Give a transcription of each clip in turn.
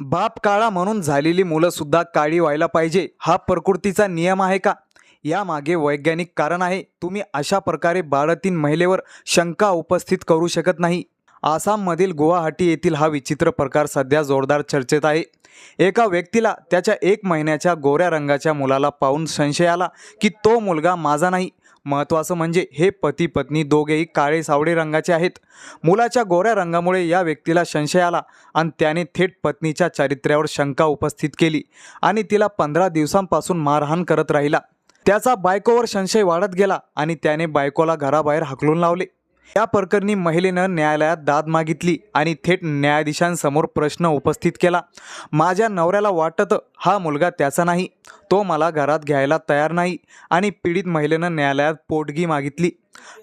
बाप काळा म्हणून झालेली मुलं सुद्धा काळी व्हायला पाहिजे हा प्रकृतीचा नियम आहे का? यामागे वैज्ञानिक कारण आहे तुम्ही अशा प्रकारे बाळतीन महिलेवर शंका उपस्थित करू शकत नाही. आसाममधील गुवाहाटी येथील हा विचित्र प्रकार सध्या जोरदार चर्चेत आहे. एका व्यक्तीला त्याच्या एक महिन्याच्या गोऱ्या रंगाच्या मुलाला पाहून संशय आला की तो मुलगा माझा नाही. महत्त्वाचं म्हणजे हे पती पत्नी दोघेही काळे सावळे रंगाचे आहेत. मुलाच्या गोऱ्या रंगामुळे या व्यक्तीला संशय आला आणि त्याने थेट पत्नीच्या चारित्र्यावर शंका उपस्थित केली आणि तिला पंधरा दिवसांपासून मारहाण करत राहिला. त्याचा बायकोवर संशय वाढत गेला आणि त्याने बायकोला घराबाहेर हाकलून लावले. या प्रकरणी महिलेनं न्यायालयात दाद मागितली आणि थेट न्यायाधीशांसमोर प्रश्न उपस्थित केला. माझ्या नवऱ्याला वाटतं हा मुलगा त्याचा नाही. तो मला घरात घ्यायला तयार नाही आणि पीडित महिलेनं न्यायालयात पोटगी मागितली.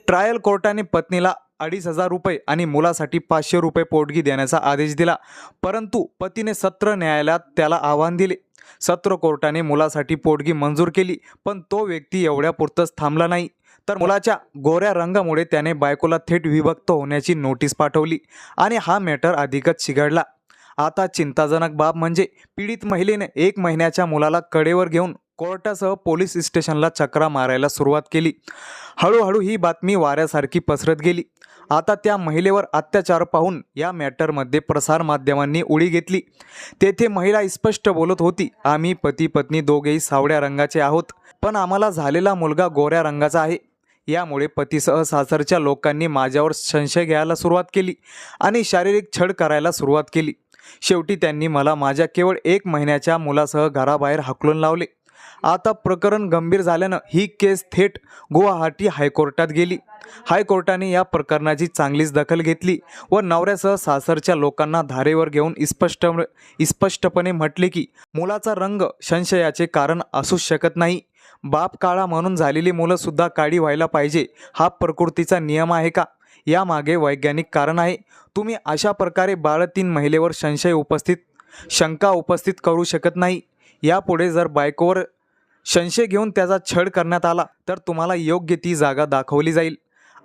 ट्रायल कोर्टाने पत्नीला अडीच हजार रुपये आणि मुलासाठी पाचशे रुपये पोटगी देण्याचा आदेश दिला. परंतु पतीने सत्र न्यायालयात त्याला आव्हान दिले. सत्र कोर्टाने मुलासाठी पोटगी मंजूर केली पण तो व्यक्ती एवढ्यापुरतंच थांबला नाही. तर मुलाच्या गोऱ्या रंगामुळे त्याने बायकोला थेट विभक्त होण्याची नोटीस पाठवली आणि हा मॅटर अधिकच चिघडला आता चिंताजनक बाब म्हणजे पीडित महिलेने एक महिन्याच्या मुलाला कडेवर घेऊन कोर्टासह पोलीस स्टेशनला चक्रा मारायला सुरुवात केली. हळूहळू ही बातमी वाऱ्यासारखी पसरत गेली. आता त्या महिलेवर अत्याचार पाहून या मॅटरमध्ये प्रसारमाध्यमांनी उडी घेतली. तेथे महिला स्पष्ट बोलत होती आम्ही पती पत्नी दोघेही सावळ्या रंगाचे आहोत पण आम्हाला झालेला मुलगा गोऱ्या रंगाचा आहे. यामुळे पतीसह सासरच्या लोकांनी माझ्यावर संशय घ्यायला सुरुवात केली आणि शारीरिक छळ करायला सुरुवात केली. शेवटी त्यांनी मला माझ्या केवळ एक महिन्याच्या मुलासह घराबाहेर हाकलून लावले. आता प्रकरण गंभीर झाल्यानं ही केस थेट गुवाहाटी हायकोर्टात गेली. हायकोर्टाने या प्रकरणाची चांगलीच दखल घेतली व नवऱ्यासह सासरच्या लोकांना धारेवर घेऊन स्पष्ट स्पष्टपणे म्हटले की मुलाचा रंग संशयाचे कारण असूच शकत नाही. बाप काळा म्हणून झालेली मुलंसुद्धा काळी व्हायला पाहिजे हा प्रकृतीचा नियम आहे का? यामागे वैज्ञानिक कारण आहे. तुम्ही अशा प्रकारे बाळ तीन महिलेवर संशय उपस्थित शंका उपस्थित करू शकत नाही. यापुढे जर बायकोवर संशय घेऊन त्याचा छळ करण्यात आला तर तुम्हाला योग्य ती जागा दाखवली जाईल.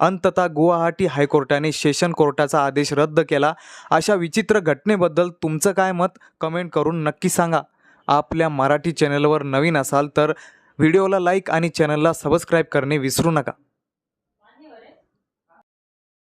अंततः गुवाहाटी हायकोर्टाने सेशन कोर्टाचा आदेश रद्द केला. अशा विचित्र घटनेबद्दल तुमचं काय मत? कमेंट करून नक्की सांगा. आपल्या मराठी चॅनलवर नवीन असाल तर व्हिडिओला लाईक आणि चॅनलला सबस्क्राईब करणे विसरू नका.